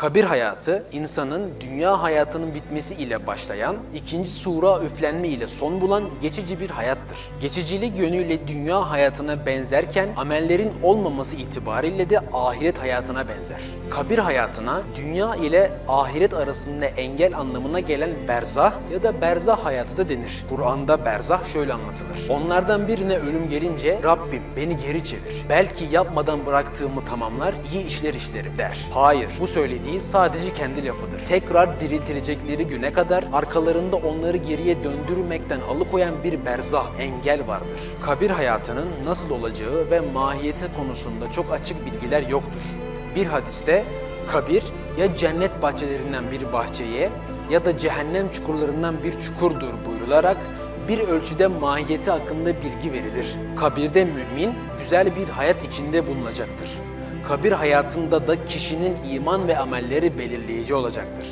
Kabir hayatı, insanın dünya hayatının bitmesi ile başlayan, ikinci sura üflenme ile son bulan geçici bir hayattır. Geçicilik yönüyle dünya hayatına benzerken, amellerin olmaması itibariyle de ahiret hayatına benzer. Kabir hayatına, dünya ile ahiret arasında engel anlamına gelen berzah ya da berzah hayatı da denir. Kur'an'da berzah şöyle anlatılır. Onlardan birine ölüm gelince Rabbim beni geri çevir. Belki yapmadan bıraktığımı tamamlar, iyi işler işlerim der. Hayır, bu söylediği sadece kendi lafıdır. Tekrar diriltilecekleri güne kadar arkalarında onları geriye döndürmekten alıkoyan bir berzah, engel vardır. Kabir hayatının nasıl olacağı ve mahiyeti konusunda çok açık bilgiler yoktur. Bir hadiste kabir ya cennet bahçelerinden bir bahçeye ya da cehennem çukurlarından bir çukurdur buyrularak bir ölçüde mahiyeti hakkında bilgi verilir. Kabirde mümin güzel bir hayat içinde bulunacaktır. Kabir hayatında da kişinin iman ve amelleri belirleyici olacaktır.